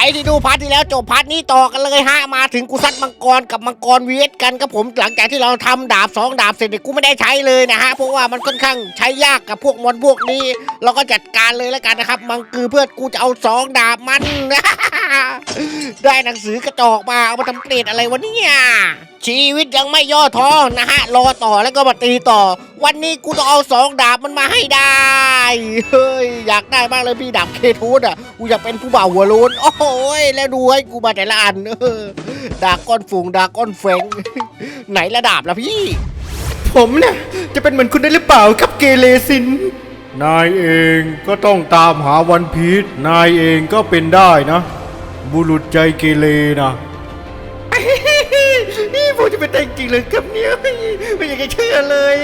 รที่ดูพาร์ทที่แล้วจบพาร์ทนี้ต่อกันเลยฮะมาถึงกูซัดมังกรกับมังกรวีเอสกันครับผมหลังจากที่เราทำดาบสองดาบเสร็จเนี่ยกูไม่ได้ใช้เลยนะฮะเพราะว่ามันค่อนข้างใช้ยากกับพวกมอนพวกนี้ เราก็จัดการเลยแล้วกันนะครับ มังคือเพื่อนกูจะเอาสองดาบมัน ได้หนังสือกระจอกมาเอามาทำเกรดอะไรวะเนี่ยชีวิตยังไม่ย่อท้อนะฮะ รอต่อแล้วก็มาตีต่อ วันนี้กูต้องเอาสองดาบมันมาให้ได้ เฮ้ย อยากได้มากเลยพี่ดาบเคทูดอะ กูอยากเป็นผู้บ่าวหัวโลนโอ้โหยแล้วดูให้กูมาแต่ละอันเออดาก้อนฝูงดาก้อนเฟงไหนละดาบละพี่ ผมเนี่ยจะเป็นเหมือนคุณได้หรือเปล่าครับเกเรซิน นายเองก็ต้องตามหาวันพีชนายเองก็เป็นได้นะ บุรุษใจเกเรนะนี่ผมจะเป็นได้จริงเลยครับเนี่ยไม่อยากจะเชื่อเลย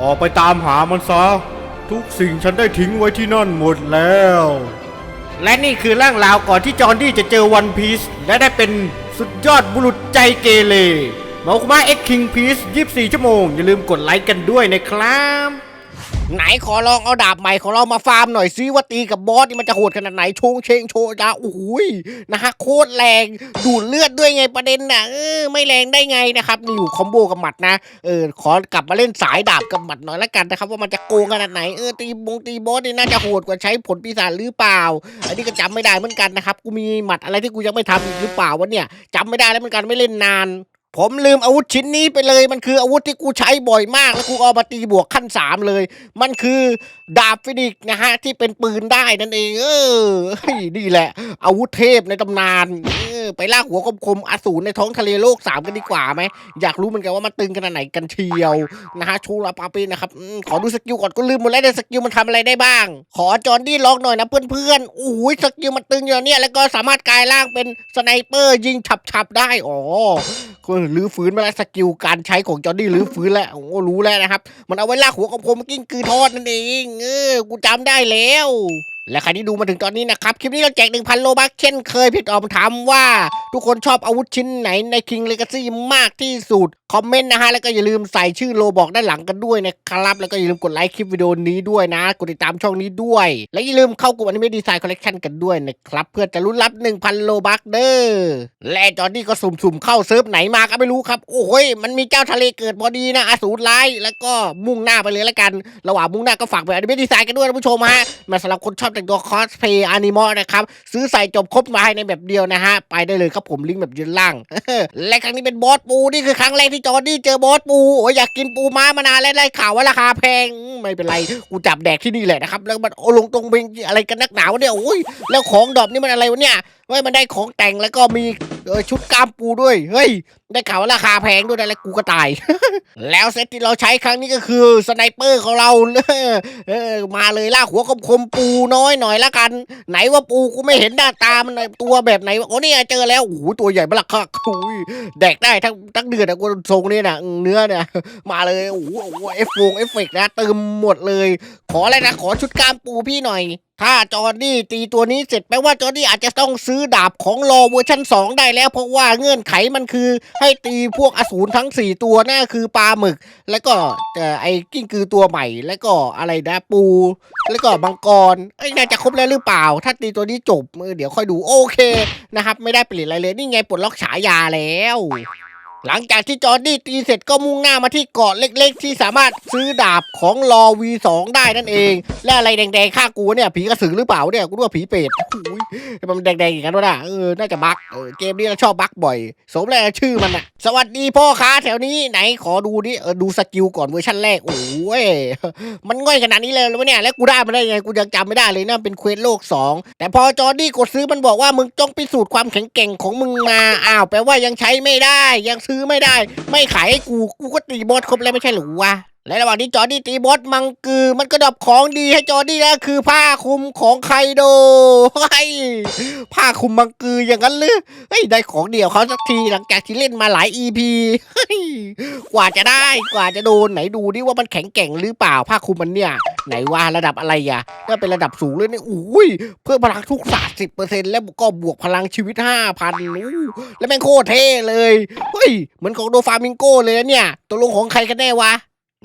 ออกไปตามหามันซะทุกสิ่งฉันได้ทิ้งไว้ที่นั่นหมดแล้ว และนี่คือเรื่องราวก่อนที่จอห์นดี้จะเจอวันพีซและได้เป็นสุดยอดบุรุษใจเกเรมาคุมาเอ็กคิงพีซ24 ชั่วโมง อย่าลืมกดไลค์กันด้วยนะครับ ไหนขอลองเอาดาบใหม่ของเรามาฟาร์มหน่อยซิว่าตีกับบอสนี่มันจะโหดขนาดไหนโชงเชงโชยาโอ้ยนะฮะโคตรแรงดูดเลือดด้วยไงประเด็นน่ะเออไม่แรงได้ไงนะครับนี่อยู่คอมโบกับหมัดนะเออขอกลับมาเล่นสายดาบกับหมัดหน่อยละกันนะครับว่ามันจะโกงขนาดไหนเออตีบงตีบอสนี่น่าจะโหดกว่าใช้ผลปีศาจหรือเปล่า อันนี้ก็จำไม่ได้เหมือนกันนะครับกูมีหมัดอะไรที่กูยังไม่ทำอีกหรือเปล่าวะเนี่ยจำไม่ได้แล้วเหมือนกันไม่เล่นนาน ผมลืมอาวุธชิ้นนี้ไปเลย มันคืออาวุธที่กูใช้บ่อยมาก แล้วกูเอามาตีบวกขั้นสามเลย มันคือดาบฟินิกซ์นะฮะ ที่เป็นปืนได้นั่นเอง เออนี่แหละ อาวุธเทพในตำนาน ออไปลากหัวคมๆอสูรในท้องทะเลโลกสามกันดีกว่าไหมอยากรู้เหมือนกันว่ามันตึงขนาดไหนกันเชียวนะฮะชูลาปาปีนะครับอขอดูสกิลก่อนก็ลืมหมดแล้วในสกิลมันทำอะไรได้บ้าง ขอจอห์นดี้ล็อกหน่อยนะเพื่อนๆโอ้ยสกิลมันตึงอย่างเนี้ยแล้วก็สามารถกลายร่างเป็นสไนเปอร์ยิงฉับๆได้อ๋อก็รื้อฟื้นมาแล้วสกิลการใช้ของจอร์ดี้รื้อฟื้นแล้วโอ้รู้แล้วนะครับ มันเอาไว้ลากหัวของผมกิ้งคือทอดนั่นเองเออกูจำได้แล้ว และใครที่ดูมาถึงตอนนี้นะครับ คลิปนี้เราแจก 1,000 โลบัคเช่นเคยพี่ตอมถามว่า ทุกคนชอบอาวุธชิ้นไหนใน King Legacy มากที่สุด คอมเมนต์นะฮะ แล้วก็อย่าลืมใส่ชื่อโลบอกด้านหลังกันด้วยนะครับ แล้วก็อย่าลืมกดไลค์คลิปวิดีโอนี้ด้วยนะ กดติดตามช่องนี้ด้วย และอย่าลืมเข้ากลุ่มอนิเมะดีไซน์คอลเลกชันกันด้วยนะครับ เพื่อจะลุ้นรับ 1,000 โลบัคเด้อ และจอร์ดี้ก็สุ่มๆเข้าเซิร์ฟไหนมาก็ไม่รู้ครับ โอ้ย มันมีเจ้าทะเลเกิดพอดีนะอสูรร้าย แล้วก็มุ่งหน้าไปเลยละกัน ระหว่างมุ่งหน้าก็ฝากไปอนิเมะดีไซน์กันด้วยนะผู้ชมฮะมาสำหรับคนชอบแต่งตัวคอสเพย์อนิมอลนะครับ ซื้อใส่จบครบมาให้ในแบบเดียวนะฮะ ไปได้เลยครับผมลิงก์แบบยืนล่าง และครั้งนี้เป็นบอสปูนี่คือครั้งแรกที่จอร์ดี้เจอบอสปูโอ้ยอยากกินปูม้ามานานแล้วได้ข่าวว่าราคาแพงไม่เป็นไรกูจับแดกที่นี่แหละนะครับแล้วมันโอลงตรงเบงอะไรกันนักหนาวเนี่ยโอ้ยแล้วของดรอปนี่มันอะไรวะเนี่ยเฮ้ยมันได้ของแต่งแล้วก็มีชุดกล้ามปูด้วยเฮ้ย ได้ข่าวว่าราคาแพงด้วยนะแล้วกูก็ตาย แล้วเซตที่เราใช้ครั้งนี้ก็คือสไนเปอร์ของเราเออมาเลยล่าหัวคมๆปูน้อยหน่อยละกัน ไหนว่าปูกูไม่เห็นหน้าตามันตัวแบบไหนวะโอ้เนี่ยเจอแล้วโอ้โหตัวใหญ่มากค่ะอุ้ยแดกได้ทั้งทั้งเดือนอะกูทรงนี่นะเนื้อเนี่ยมาเลยโอ้โหเอฟฟงเอฟเฟกต์นะเติมหมดเลย ขออะไรนะขอชุดกล้ามปูพี่หน่อยถ้าจอร์ดี้ตีตัวนี้เสร็จแปลว่าจอร์ดี้อาจจะต้องซื้อดาบของรอเวอร์ชัน2 ได้แล้ว เพราะว่าเงื่อนไขมันคือให้ตีพวกอสูรทั้ง 4 ตัวนั่คือปลาหมึก แล้วก็แต่ไอ้กิ้งกือตัวใหม่ แล้วก็อะไรนะปู แล้วก็มังกรไอ้น่าจะครบแล้วหรือเปล่า ถ้าตีตัวนี้จบเออเดี๋ยวค่อยดูโอเคนะครับ ไม่ได้เปลี่ยนอะไรเลยนี่ไงปลดล็อกฉายาแล้ว หลังจากที่จอร์ดี้ตีเสร็จก็มุ่งหน้ามาที่เกาะเล็กๆ ที่สามารถซื้อดาบของรอ V2 ได้นั่นเอง และอะไรแดงๆฆ่ากูเนี่ยผีกระสือหรือเปล่าเนี่ยกูรู้ว่าผีเปรตอุ้ยมันแดงๆอย่างนั้นวะน่ะเออน่าจะบักเออเกมนี้เราชอบบักบ่อย สมแล้วชื่อมันอะสวัสดีพ่อค้าแถวนี้ไหนขอดูดิเออดูสกิลก่อนเวอร์ชันแรกโอ้ยมันง่อยขนาดนี้เลยเหรอวเนี่ยแล้วกูได้มาได้ไงกูยังจำไม่ได้เลยนะเป็นเควสโลก 2 แต่พอจอร์ดี้กดซื้อมันบอกว่ามึงจงพิสูจน์ความแข็งแกร่งของมึงมาอ้าวแปลว่ายังใช้ไม่ได้ยังซื้อไม่ได้ ไม่ขายให้กู กูก็ตีบอสครบแล้วไม่ใช่หรือวะ และระหว่างที่จอร์ดี้ตีบอสมังกือ มันก็ดับของดีให้จอร์ดี้แล้วคือผ้าคลุมของไคโดเฮ้ยผ้าคลุมมังกืออย่างนั้นหรือเฮ้ยได้ของเดียวเขาสักทีหลังจากที่เล่นมาหลาย EP เฮ้ยกว่าจะได้กว่าจะโดนไหนดูดิว่ามันแข็งแกร่งหรือเปล่าผ้าคลุมมันเนี่ย ไหนว่าระดับอะไรอะก็เป็นระดับสูงเลยนี่อุ้ยเพิ่มพลังทุกศาสตร์สิบเปอร์เซ็นต์แล้วก็บวกพลังชีวิตห้าพันแล้วแม่งโคตรเท่เลยเฮ้ยเหมือนของโดฟามิงโกเลยนะเนี่ยตัวลงของใครกันแน่วะ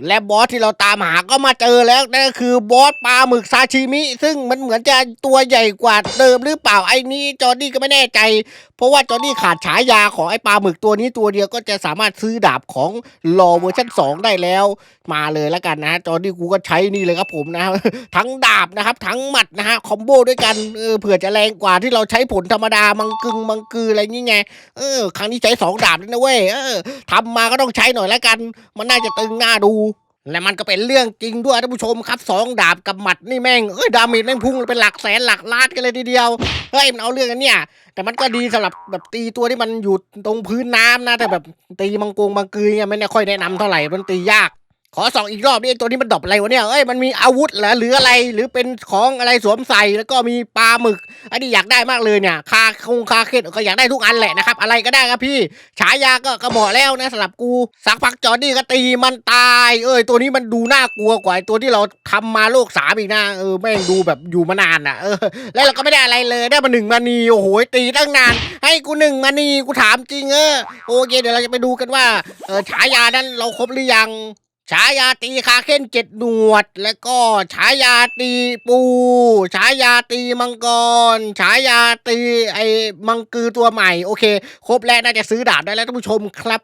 และบอสที่เราตามหาก็มาเจอแล้วนั่นก็คือบอสปลาหมึกซาชิมิ ซึ่งมันเหมือนจะตัวใหญ่กว่าเดิมหรือเปล่าไอ้นี่จอร์ดี้ก็ไม่แน่ใจ เพราะว่าจอร์ดี้ขาดฉายาของไอ้ปลาหมึกตัวนี้ตัวเดียวก็จะสามารถซื้อดาบของรอเวอร์ชัน2 ได้แล้ว มาเลยแล้วกันนะ จอร์ดี้กูก็ใช้นี่เลยครับผมนะทั้งดาบนะครับทั้งหมัดนะฮะคอมโบด้วยกันเออเผื่อจะแรงกว่าที่เราใช้ผลธรรมดามังกึงมังกืออะไรนี่ไงเออครั้งนี้ใช้สองดาบเลยนะเว้ยเออทำมาก็ต้องใช้หน่อยแล้วกัน มันน่าจะตึงหน้าดู และมันก็เป็นเรื่องจริงด้วยท่านผู้ชมครับสองดาบกับหมัดนี่แม่งเอ้ยดาเมจแม่งพุ่งเป็นหลักแสนหลักล้านกันเลยทีเดียวเฮ้ยมันเอาเรื่องกันเนี่ย แต่มันก็ดีสำหรับแบบตีตัวที่มันอยู่ตรงพื้นน้ำนะ แต่แบบตีมังกรมังกือเนี่ยไม่ค่อยแนะนำเท่าไหร่มันตียาก ขอส่องอีกรอบนี่ไอ้ตัวนี้มันดอปอะไรวะเนี่ยเอ้ยมันมีอาวุธเหรอหรืออะไร หรือเป็นของอะไรสวมใส่แล้วก็มีปลาหมึกอันนี้อยากได้มากเลยเนี่ยคาคงคาเค็ดก็อยากได้ทุกอันแหละนะครับอะไรก็ได้ครับพี่ ฉายาก็กระบอกแล้วนะสำหรับกู สักพักจอร์ดี้ก็ตีมันตาย เอ้ยตัวนี้มันดูน่ากลัวกว่าตัวที่เราทำมาโลกสามอีกนะเออแม่งดูแบบอยู่มานานอะเออแล้วเราก็ไม่ได้อะไรเลยได้มาหนึ่งมานีโอ้โหตีตั้งนาน ให้กูหนึ่งมานีกูถามจริงเออโอเคเดี๋ยวเราจะไปดูกันว่าเออฉายานั้นเราครบหรือยัง ฉายาตีคาเค้นเจ็ดหนวด แล้วก็ฉายาตีปูฉายาตีมังกรฉายาตีไอ้มังกือตัวใหม่ โอเค ครบแล้วน่าจะซื้อดาบได้แล้วท่านผู้ชมครับ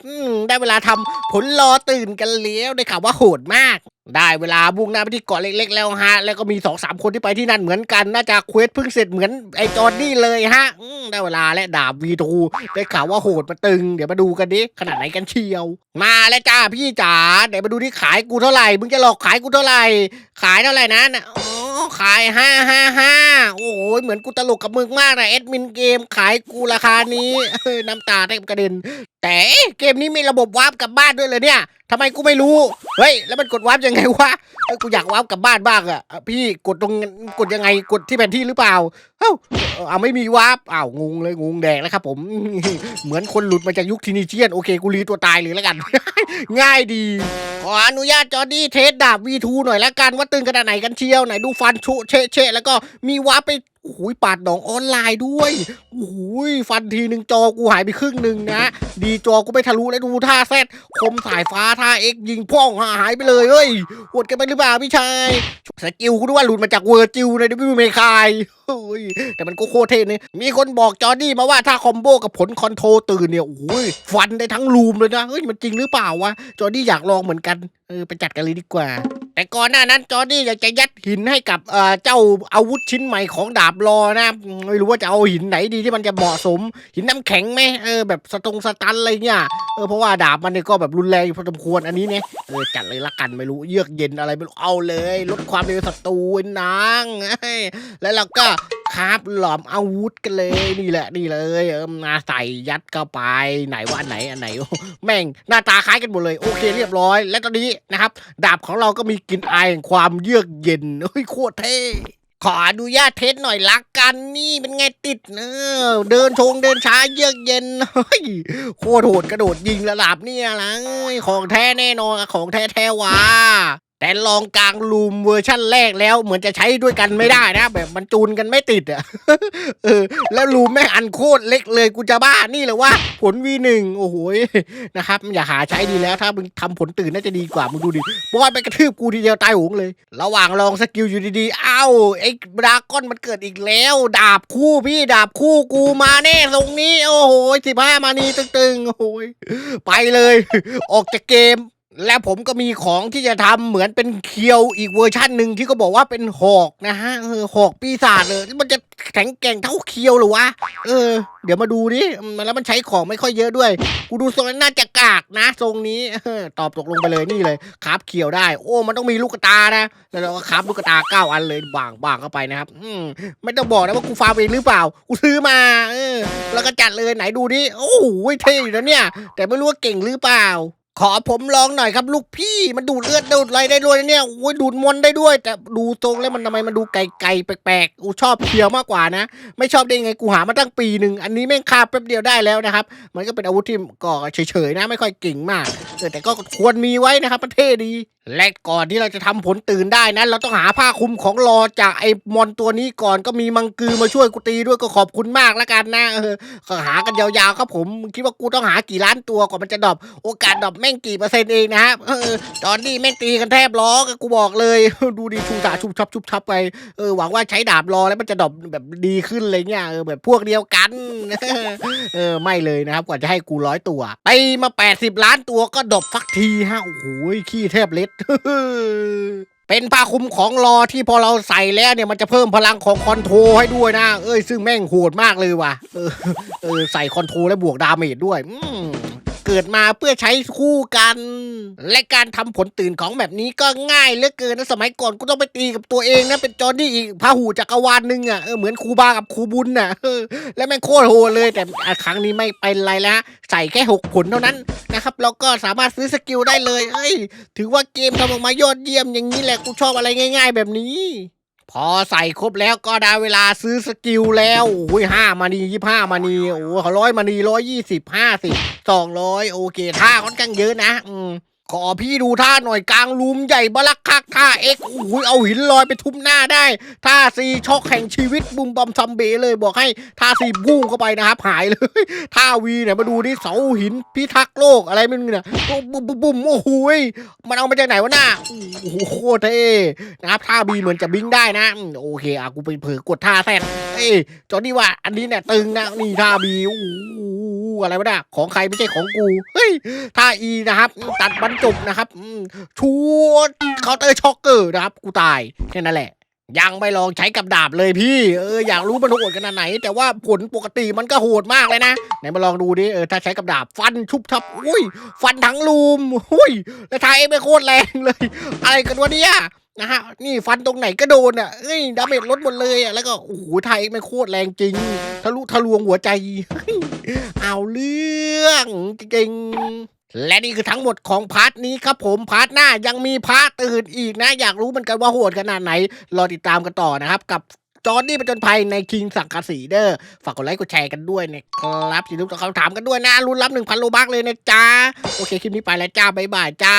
ได้เวลาทำผลรอตื่นกันแล้วได้ข่าวว่าโหดมากได้เวลาบุ่งหน้าไปที่เกาะเล็กๆแล้วฮะ แล้วก็มีสองสามคนที่ไปที่นั่นเหมือนกัน น่าจะเควสเพิ่งเสร็จเหมือนไอจอนนี่เลยฮะได้เวลาและดาบวีทูได้ข่าวว่าโหดมาตึง เดี๋ยวมาดูกันดิขนาดไหนกันเชียว มาแล้วจ้าพี่จ๋าเดี๋ยวมาดูที่ขายกูเท่าไหร่ มึงจะหลอกขายกูเท่าไหร่ ขายเท่าไหร่นะน่ะอ๋อ ขายห้าห้าห้าโอ้โหเหมือนกูตลกกับมึงมากนะเอ็ดมินเกมขายกูราคานี้น้ำตาแทบกระเด็น แต่เกมนี้มีระบบวาร์ปกลับบ้านด้วยเลยเนี่ยทำไมกูไม่รู้ เฮ้ย แล้วมันกดวาร์ปยังไงวะเฮ้กูอยากวาร์ปกลับบ้านบ้างอะพี่กดตรงกดยังไงกดที่แผนที่หรือเปล่า เอ้าเอาไม่มีวาร์ปอ้าวงงเลยงงแดงแล้วครับผม เหมือนคนหลุดมาจากยุคทีนิเชียน โอเค กูรีตัวตายเลยแล้วกัน ง่ายดี ขออนุญาตจอร์ดี้เทสดาบ V2 หน่อยละกันว่าตึงขนาดไหนกันเชียวไหนดูฟันชุเชะเชะแล้วก็มีวาไปโอ้โหปาดหนองออนไลน์ด้วยโอ้โหฟันทีหนึ่งจอกูหายไปครึ่งหนึ่งนะ ดีจอกูไม่ทะลุแล้วดูท่าแซดคมสายฟ้าท่าเอ็กยิงพ่องหายไปเลยเฮ้ยหดกันไปหรือเปล่าพี่ชายสกิลกูด้วยหลุดมาจากเวอร์จิวในดิวิเมคายเฮ้ยแต่มันก็โคตรเท่เนี่ยมีคนบอกจอร์ดี้มาว่าถ้าคอมโบกับผลคอนโทรตื่นเนี่ยโอ้ยฟันได้ทั้งรูมเลยนะเฮ้ยมันจริงหรือเปล่าวะจอร์ดี้อยากลองเหมือนกันเออไปจัดกันเลยดีกว่า แต่ก่อนหน้านั้นจอร์ดี้อยากจะยัดหินให้กับเอ่อเจ้าอาวุธชิ้นใหม่ของดาบรอนะ ไม่รู้ว่าจะเอาหินไหนดีที่มันจะเหมาะสม หินน้ำแข็งไหมเออแบบสตรงสตันอะไรเงี้ยเออเพราะว่าดาบมันเนี่ยก็แบบรุนแรงพอสมควรอันนี้เนี่ยเออจัดเลยละกันไม่รู้เยือกเย็นอะไรไม่รู้เอาเลย ลดความเร็วศัตรูนางแล้วเราก็ คาบหลอมอาวุธกันเลยนี่แหละนี่เลยเออมาใส่ยัดเข้าไปไหนว่าไหนอันไหนแม่งหน้าตาคล้ายกันหมดเลยโอเคเรียบร้อย และตอนนี้นะครับ ดาบของเราก็มีกลิ่นอายแห่งความเยือกเย็นเฮ้ยโคตรเท่ขออนุญาตเทสหน่อยละกันนี่เป็นไงติดเนอะเดินชงเดินช้าเยือกเย็นเฮ้ยโคตรโหดกระโดดยิงระดับเนี่ยละของแท้แน่นอนของแท้แท้วะ แต่ลองกลางลูมเวอร์ชั่นแรกแล้วเหมือนจะใช้ด้วยกันไม่ได้นะ แบบมันจูนกันไม่ติดอะเออแล้วลูมแม่งอันโคตรเล็กเลยกูจะบ้านี่เลยว่าผล V1 โอ้โหยนะครับอย่าหาใช้ดีแล้วถ้ามึงทำผลตื่นน่าจะดีกว่ามึงดูดิบอยไปกระทืบกูทีเดียวตายโหงเลย ระหว่างลองสกิลอยู่ดีๆเอ้าไอ้ดราก้อนมันเกิดอีกแล้ว ดาบคู่พี่ดาบคู่กูมาแน่ตรงนี้ โอ้โหสิบห้ามานีตึงๆโอ้โหยไปเลย ออกจากเกม และผมก็มีของที่จะทำเหมือนเป็นเคียวอีกเวอร์ชั่นหนึ่งที่ก็บอกว่าเป็นหอกนะฮะเออหอกปีศาจเลยมันจะแข็งแกร่งเท่าเคียวหรือวะเออ เดี๋ยวมาดูดิอืมแล้วมันใช้ของไม่ค่อยเยอะด้วย กูดูทรงน่าจะกากนะ ทรงนี้อตอบตกลงไปเลยนี่เลยคราบเขียวได้ โอ้ มันต้องมีลูกตานะแล้วเราก็คราบลูกตาเก้าอันเลยบางบางเข้าไปนะครับ อืมไม่ต้องบอกนะว่ากูฟาร์มเองหรือเปล่ากูซื้อมา เออ แล้วก็จัดเลยไหนดูดิโอ้โหเท่อยู่นะเนี่ย แต่ไม่รู้ว่าเก่งหรือเปล่า ขอผมลองหน่อยครับลูกพี่มันดูดเลือดดูดอะไรได้ด้วยนะเนี่ยโอ้ยดูดมนต์ได้ด้วย แต่ดูทรงแล้วมันทำไมมันดูไกลๆแปลกๆ กูชอบเพียวมากกว่านะ ไม่ชอบได้ไงกูหามาตั้งปีหนึ่งอันนี้แม่งคาบแป๊บเดียวได้แล้วนะครับ มันก็เป็นอาวุธที่ก็เฉยๆนะไม่ค่อยเก่งมากแต่ก็ควรมีไว้นะครับมันเท่ดีและก่อนที่เราจะทำผลตื่นได้นั้น เราต้องหาผ้าคลุมของรอจากไอ้มอนตัวนี้ก่อนก็มีมังกือมาช่วยกูตีด้วยก็ขอบคุณมากแล้วกันนะเออหากันยาวๆครับผมคิดว่ากูต้องหากี่ล้านตัวกว่ามันจะดรอปโอกาสดรอปแม่งกี่เปอร์เซ็นต์เองนะฮะเออตอนนี้แม่งตีกันแทบล้อก,กูบอกเลย ดูดิชูตาชุบชับชุบชับไปเออหวังว่าใช้ดาบรอแล้วมันจะดรอปแบบดีขึ้นอะไรเงี้ยเออแบบพวกเดียวกันเออไม่เลยนะครับกว่าจะให้กูร้อยตัว ไปมา 80 ล้านตัวก็ดบฟักทีฮะโอ้โหขี้แทบเล็ดเป็นผ้าคลุมของรอที่พอเราใส่แล้วเนี่ยมันจะเพิ่มพลังของคอนโทรให้ด้วยนะ เอ้ยซึ่งแม่งโหดมากเลยว่ะ เออเออใส่คอนโทรและบวกดาเมจด้วย อืม เกิดมาเพื่อใช้คู่กัน และการทำผลตื่นของแบบนี้ก็ง่ายเหลือเกินนะสมัยก่อนกูต้องไปตีกับตัวเองนะเป็นจอร์ดี้อีกพาหูจักรวาลหนึ่งอะเออเหมือนครูบากับครูบุญน่ะแล้วแม่งโคตรโหเลย แต่ครั้งนี้ไม่เป็นไรแล้วใส่แค่หกผลเท่านั้นนะครับแล้วก็สามารถซื้อสกิลได้เลยเอ้ยถือว่าเกมทำออกมายอดเยี่ยมอย่างนี้แหละกูชอบอะไรง่าย ๆ แบบนี้ พอใส่ครบแล้วก็ได้เวลาซื้อสกิลแล้วโอ้ยห้ามานียี่ห้ามานีโอ้ร้อยมานีร้อยยี่สิบห้าสิบสองร้อยโอเคท่าค่อนข้างเยอะนะ อืม ขอพี่ดูท่าหน่อยกลางลุมใหญ่บลักคักท่าเอ็กโอ้ยเอาหินลอยไปทุบหน้าได้ท่าซีช็อกแห่งชีวิตบุมบอมซัมเบเลยบอกให้ท่าซีบุ้งเข้าไปนะครับหายเลยท่าวีเนี่ยมาดูนี่เสาหินพิทักษ์โลกอะไรไม่รู้เนี่ยบุ้มบุ้มบุมโอ้โหยมันเอามาจากไหนวะหน่าโอ้โหโคตรเท่นะครับท่าบีเหมือนจะบิงได้นะโอเคอะกูไปเผลอกดท่าแซดเอ้ยจอนี่ว่าอันนี้เนี่ยตึงนะนี่ท่าบีโอ้โหอะไรวะน่ะของใครไม่ใช่ของกูเฮ้ยท่าอีนะครับตัดบรรจบนะครับชูดเคาน์เตอร์ช็อกเกอร์นะครับ กูตายแค่นั้นแหละ ยังไม่ลองใช้กับดาบเลยพี่ เอออยากรู้มันโหดขนาดไหน แต่ว่าผลปกติมันก็โหดมากเลยนะ ไหนมาลองดูดิเออถ้าใช้กับดาบฟันชุบทับอุ้ย ฟันทั้งลูมอุ้ย แล้วทายไม่โคตรแรงเลย อะไรกันวะเนี่ยนะฮะนี่ฟันตรงไหนก็โดนอะเอ้ยดาเมจลดหมดเลยอะแล้วก็โอ้โหไทยไม่โคตรแรงจริง ทะลุทะลวงหัวใจ เอาเรื่องจริง และนี่คือทั้งหมดของพาร์ทนี้ครับผมพาร์ทหน้ายังมีพาร์ทอื่นอีกนะ อยากรู้เหมือนกันว่าโหดขนาดไหน รอติดตามกันต่อนะครับกับจอร์นี่ประจนภัยในคิงสังกะสีเดอร์ฝากกดไลค์กดแชร์กันด้วยนะครับอย่าลืมตอบคำถามกันด้วยนะรุ่นรับ1,000โลบักเลยนะจ้าโอเคคลิปนี้ไปแล้วจ้าบ๊ายบายจ้า